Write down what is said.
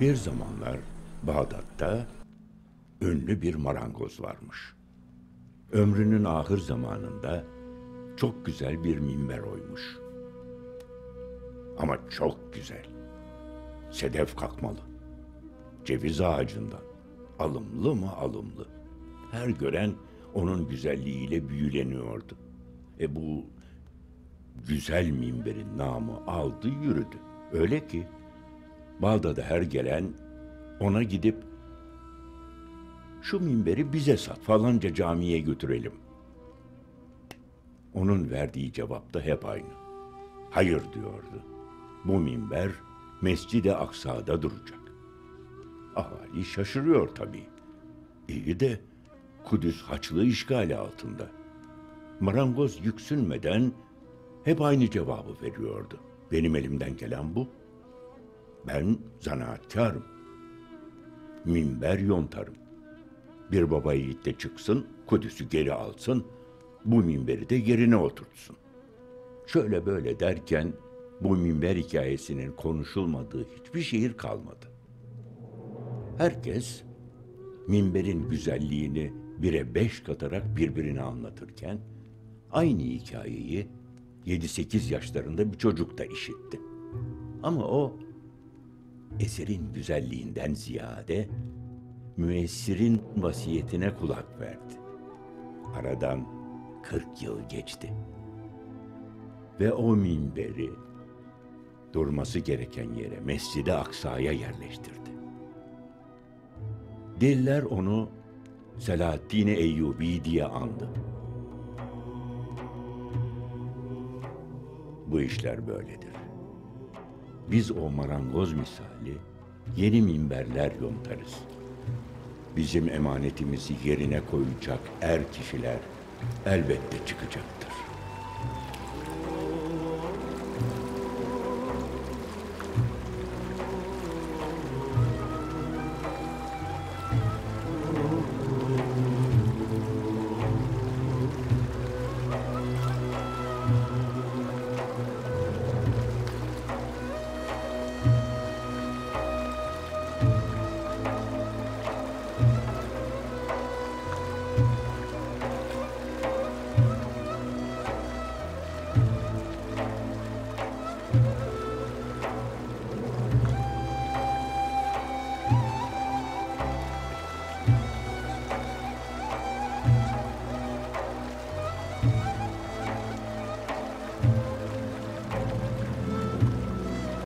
Bir zamanlar Bağdat'ta ünlü bir marangoz varmış. Ömrünün ahır zamanında çok güzel bir minber oymuş. Ama çok güzel. Sedef kalkmalı. Ceviz ağacından. Alımlı mı alımlı. Her gören onun güzelliğiyle büyüleniyordu. E bu güzel minberin namı aldı yürüdü. Öyle ki Bağdat'a her gelen ona gidip şu minberi bize sat falanca camiye götürelim. Onun verdiği cevap da hep aynı. Hayır diyordu. Bu minber Mescid-i Aksa'da duracak. Ahali şaşırıyor tabii. İyi de Kudüs Haçlı işgali altında. Marangoz yüksünmeden hep aynı cevabı veriyordu. Benim elimden gelen bu. Ben zanaatkarım. Minber yontarım. Bir baba yiğit çıksın, Kudüs'ü geri alsın, bu minberi de yerine oturtsun. Şöyle böyle derken bu minber hikayesinin konuşulmadığı hiçbir şehir kalmadı. Herkes minberin güzelliğini bire beş katarak birbirine anlatırken aynı hikayeyi 7-8 yaşlarında bir çocuk da işitti. Ama o eserin güzelliğinden ziyade müessirin vasiyetine kulak verdi. Aradan 40 yıl geçti. Ve o minberi durması gereken yere Mescid-i Aksa'ya yerleştirdi. Diller onu Selahaddin Eyyubi diye andı. Bu işler böyledir. Biz o marangoz misali yeni minberler yontarız. Bizim emanetimizi yerine koyacak er kişiler elbette çıkacaktır.